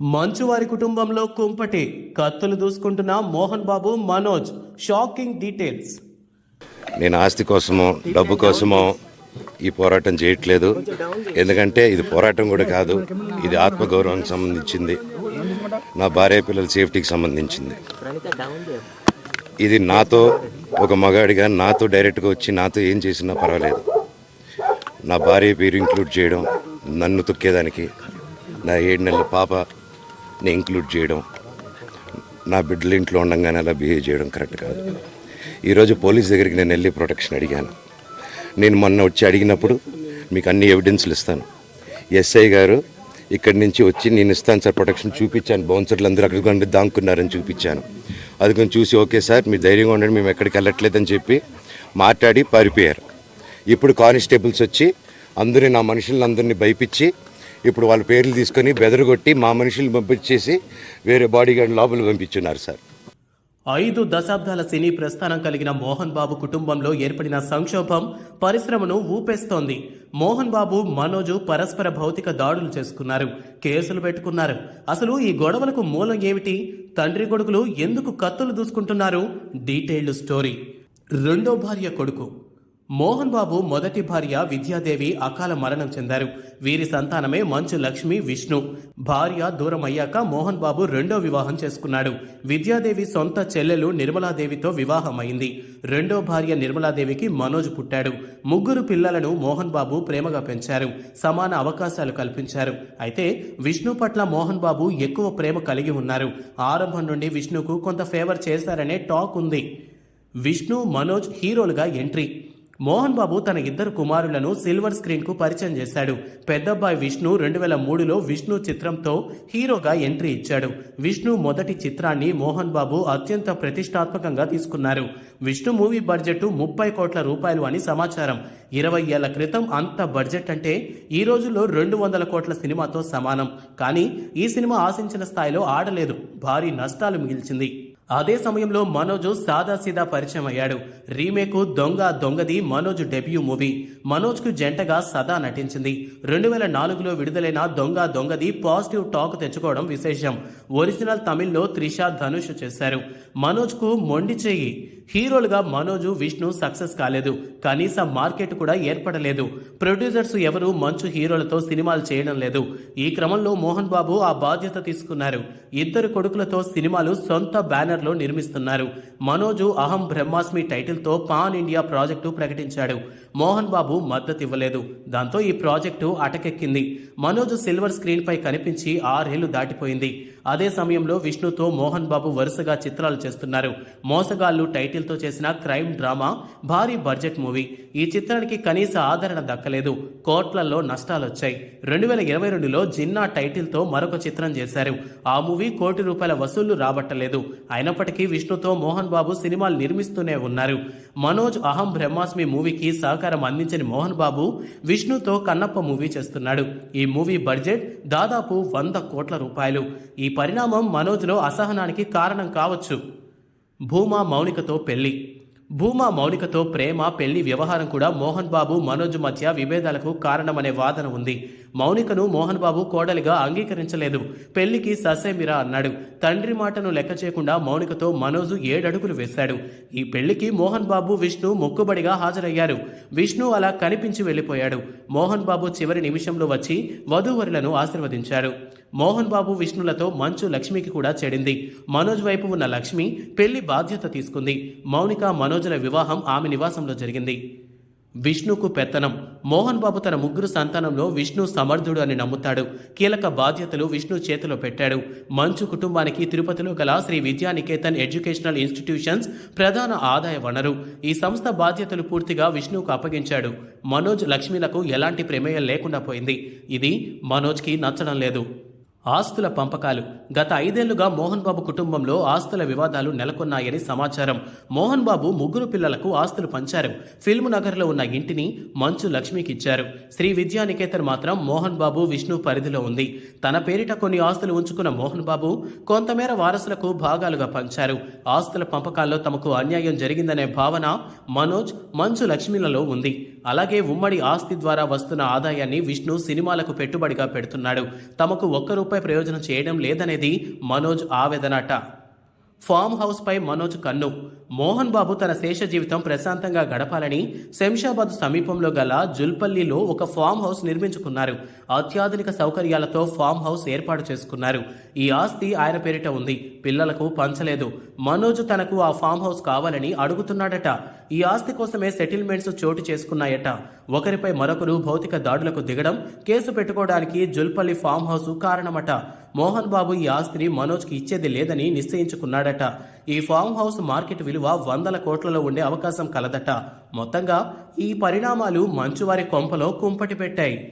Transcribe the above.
మంచువారి కుటుంబంలో కుంపటి కత్తులు దూసుకుంటున్న మోహన్ బాబు మనోజ్. షాకింగ్ డీటెయిల్స్ నేను ఆస్తి కోసమో డబ్బు కోసమో ఈ పోరాటం చేయట్లేదు. ఎందుకంటే ఇది పోరాటం కూడా కాదు ఇది ఆత్మగౌరవానికి సంబంధించింది. నా భార్య పిల్లల సేఫ్టీకి సంబంధించింది. ఇది నాతో ఒక మగాడిగా నాతో డైరెక్ట్గా వచ్చి నాతో ఏం చేసినా పర్వాలేదు. నా భార్య పేరు ఇంక్లూడ్ చేయడం నన్ను తొక్కేదానికి నా ఏడు నెలల ని ఇంక్లూడ్ చేయడం నా బిడ్డలు ఇంట్లో ఉండగానే అలా బిహేవ్ చేయడం కరెక్ట్ కాదు. ఈరోజు పోలీస్ దగ్గరికి నేను వెళ్ళి ప్రొటెక్షన్ అడిగాను. నేను మొన్న వచ్చి అడిగినప్పుడు మీకు అన్ని ఎవిడెన్స్లు ఇస్తాను. ఎస్ఐ గారు ఇక్కడి నుంచి వచ్చి నేను ఇస్తాను సార్ ప్రొటెక్షన్ చూపించాను. బౌన్సర్లు అందరూ అక్కడికి ఉండి దాంకున్నారని చూపించాను. అది కొంచెం చూసి ఓకే సార్ మీరు ధైర్యంగా ఉండండి మేము ఎక్కడికి వెళ్ళట్లేదని చెప్పి మాట్లాడి పారిపోయారు. ఇప్పుడు కానిస్టేబుల్స్ వచ్చి అందరినీ నా మనుషులందరినీ భయపించి ఇప్పుడు వాళ్ళ పేర్లు తీసుకొని బెదరగొట్టి మా మనుషులు పంపించేసి వేరే బాడీ గార్డ్ లోపల పంపించున్నారు సార్. ఐదు దశాబ్దాల సినీ ప్రస్థానం కలిగిన మోహన్ బాబు కుటుంబంలో ఏర్పడిన సంక్షోభం పరిశ్రమను ఊపేస్తోంది. మోహన్ బాబు మనోజు పరస్పర భౌతిక దాడులు చేసుకున్నారు కేసులు పెట్టుకున్నారు. అసలు ఈ గొడవలకు మూలం ఏమిటి? తండ్రి కొడుకులు ఎందుకు కత్తులు దూసుకుంటున్నారు? Detailed story. రెండో భార్య కొడుకు. మోహన్ బాబు మొదటి భార్య విద్యాదేవి అకాల మరణం చెందారు. వీరి సంతానమే మంచు లక్ష్మి విష్ణు. భార్య దూరం అయ్యాక మోహన్ బాబు రెండో వివాహం చేసుకున్నాడు. విద్యాదేవి సొంత చెల్లెలు నిర్మలాదేవితో వివాహం అయింది రెండో భార్య నిర్మలాదేవికి మనోజ్ పుట్టాడు. ముగ్గురు పిల్లలను మోహన్ బాబు ప్రేమగా పెంచారు. సమాన అవకాశాలు కల్పించారు. అయితే విష్ణు పట్ల మోహన్ బాబు ఎక్కువ ప్రేమ కలిగి ఉన్నారు. ఆరంభం నుండి విష్ణుకు కొంత ఫేవర్ చేశారనే టాక్ ఉంది. విష్ణు మనోజ్ హీరోలుగా ఎంట్రీ మోహన్ బాబు తన ఇద్దరు కుమారులను సిల్వర్ స్క్రీన్కు పరిచయం చేశాడు. పెద్దబ్బాయి విష్ణు రెండు వేల మూడులో విష్ణు చిత్రంతో హీరోగా ఎంట్రీ ఇచ్చాడు. విష్ణు మొదటి చిత్రాన్ని మోహన్ బాబు అత్యంత ప్రతిష్టాత్మకంగా తీసుకున్నారు. విష్ణు మూవీ బడ్జెట్ ముప్పై కోట్ల రూపాయలు అని సమాచారం. ఇరవై ఏళ్ళ క్రితం అంత బడ్జెట్ అంటే ఈ రోజుల్లో రెండు వందల కోట్ల సినిమాతో సమానం. కానీ ఈ సినిమా ఆశించిన స్థాయిలో ఆడలేదు. భారీ నష్టాలు మిగిల్చింది. అదే సమయంలో మనోజ్ సాదాసీదా పరిచయం అయ్యాడు remake Donga Dongadi Manoj debut movie. మనోజ్కు జంటగా సదా నటించింది. రెండు వేల నాలుగులో విడుదలైన దొంగ దొంగది పాజిటివ్ టాక్ తెచ్చుకోవడం విశేషం. ఒరిజినల్ తమిళ్ళో త్రిష ధనుష్ చేశారు. మనోజ్కు మొండి చెయ్యి హీరోలుగా మనోజు విష్ణు సక్సెస్ కాలేదు. కనీసం మార్కెట్ కూడా ఏర్పడలేదు. ప్రొడ్యూసర్స్ ఎవరు మంచు హీరోలతో సినిమాలు చేయడం లేదు. ఈ క్రమంలో మోహన్ బాబు ఆ బాధ్యత తీసుకున్నారు. ఇద్దరు కొడుకులతో సినిమాలు సొంత బ్యానర్లో నిర్మిస్తున్నారు. మనోజు అహం బ్రహ్మాస్మి టైటిల్తో పాన్ ఇండియా ప్రాజెక్టు ప్రకటించాడు. మోహన్ బాబు మద్దతు ఇవ్వలేదు. దాంతో ఈ ప్రాజెక్టు అటకెక్కింది. మనోజు సిల్వర్ స్క్రీన్పై కనిపించి ఆరేళ్ళు దాటిపోయింది. అదే సమయంలో విష్ణుతో మోహన్ బాబు వరుసగా చిత్రాలు చేస్తున్నారు. మోసగాళ్ళు టైటిల్తో చేసిన క్రైమ్ డ్రామా భారీ బడ్జెట్ మూవీ. ఈ చిత్రానికి కనీస ఆదరణ దక్కలేదు. కోట్లలో నష్టాలొచ్చాయి. రెండు వేల ఇరవై రెండులో జిన్నా టైటిల్తో మరొక చిత్రం చేశారు. ఆ మూవీ కోటి రూపాయల వసూళ్ళు రాబట్టలేదు. అయినప్పటికీ విష్ణుతో మోహన్ బాబు సినిమాలు నిర్మిస్తూనే ఉన్నారు. మనోజ్ అహం బ్రహ్మాస్మి మూవీకి సహకారం అందించిన మోహన్ బాబు విష్ణుతో కన్నప్ప మూవీ చేస్తున్నాడు. ఈ మూవీ బడ్జెట్ దాదాపు వంద కోట్ల రూపాయలు. ఈ పరిణామం మనోజ్లో అసహనానికి కారణం కావచ్చు. భూమా మౌనికతో పెళ్ళి. భూమా మౌనికతో ప్రేమ పెళ్ళి వ్యవహారం కూడా మోహన్ బాబు మనోజ్ మధ్య విభేదాలకు కారణమనే వాదన ఉంది. మౌనికను మోహన్ బాబు కోడలిగా అంగీకరించలేదు. పెళ్ళికి ససేమిరా అన్నాడు. తండ్రి మాటను లెక్క చేయకుండా మౌనికతో మనోజు ఏడడుగులు వేశాడు. ఈ పెళ్ళికి మోహన్ బాబు విష్ణు మొక్కుబడిగా హాజరయ్యారు. విష్ణు అలా కనిపించి వెళ్ళిపోయాడు మోహన్ బాబు చివరి నిమిషంలో వచ్చి వధూవరులను ఆశీర్వదించాడు మోహన్ బాబు విష్ణులతో మంచు లక్ష్మికి కూడా చెడింది మనోజ్ వైపు ఉన్న లక్ష్మి పెళ్ళి బాధ్యత తీసుకుంది. మౌనిక మనోజుల వివాహం ఆమె నివాసంలో జరిగింది. విష్ణుకు పెత్తనం. మోహన్ బాబు తన ముగ్గురు సంతానంలో విష్ణు సమర్థుడు అని నమ్ముతాడు. కీలక బాధ్యతలు విష్ణు చేతిలో పెట్టాడు. మంచు కుటుంబానికి తిరుపతిలో గల శ్రీ విద్యానికేతన్ ఎడ్యుకేషనల్ ఇన్స్టిట్యూషన్స్ ప్రధాన ఆదాయ వనరు. ఈ సంస్థ బాధ్యతలు పూర్తిగా విష్ణుకు అప్పగించాడు. మనోజ్ లక్ష్మిలకు ఎలాంటి ప్రమేయం లేకుండా పోయింది. ఇది మనోజ్కి నచ్చడం లేదు. ఆస్తుల పంపకాలు. గత ఐదేళ్ళుగా మోహన్ బాబు కుటుంబంలో ఆస్తుల వివాదాలు నెలకొన్నాయని సమాచారం. మోహన్ బాబు ముగ్గురు పిల్లలకు ఆస్తులు పంచారు. ఫిల్మ్ నగర్లో ఉన్న ఇంటిని మంచు లక్ష్మికి ఇచ్చారు శ్రీ విద్యానికేతన్ మాత్రం మోహన్ బాబు విష్ణు పరిధిలో ఉంది. తన పేరిట కొన్ని ఆస్తులు ఉంచుకున్న మోహన్ బాబు కొంతమేర వారసులకు భాగాలుగా పంచారు. ఆస్తుల పంపకాల్లో తమకు అన్యాయం జరిగిందనే భావన మనోజ్ మంచు లక్ష్మిలలో ఉంది. అలాగే ఉమ్మడి ఆస్తి ద్వారా వస్తున్న ఆదాయాన్ని విష్ణు సినిమాలకు పెట్టుబడిగా పెడుతున్నాడు. తమకు ఒక్క రూపాయి ప్రయోజనం చేయడం లేదనేది మనోజ్ ఆవేదనట. ఫామ్ హౌస్ పై మనోజ్ కన్ను. మోహన్ బాబు తన శేష జీవితం ప్రశాంతంగా గడపాలని శంషాబాద్ సమీపంలో గల జుల్పల్లిలో ఒక ఫామ్ హౌస్ నిర్మించుకున్నారు. అత్యాధునిక సౌకర్యాలతో ఫామ్ హౌస్ ఏర్పాటు చేసుకున్నారు. ఈ ఆస్తి ఆయన పేరిట ఉంది. పిల్లలకు పంచలేదు. మనోజ్ తనకు ఆ ఫామ్ హౌస్ కావాలని అడుగుతున్నాడట. ఈ ఆస్తి కోసమే సెటిల్మెంట్స్ చోటు చేసుకున్నాయట. ఒకరిపై మరొకరు భౌతిక దాడులకు దిగడం కేసు పెట్టుకోవడానికి జుల్పల్లి ఫామ్ హౌస్ కారణమట. మోహన్ బాబు ఈ ఆస్తిని మనోజ్కి ఇచ్చేది లేదని నిశ్చయించుకున్నాడట. ఈ ఫామ్ హౌస్ మార్కెట్ విలువ వందల కోట్లలో ఉండే అవకాశం కలదట. మొత్తంగా ఈ పరిణామాలు మంచువారి కొంపలో కుంపటి పెట్టాయి.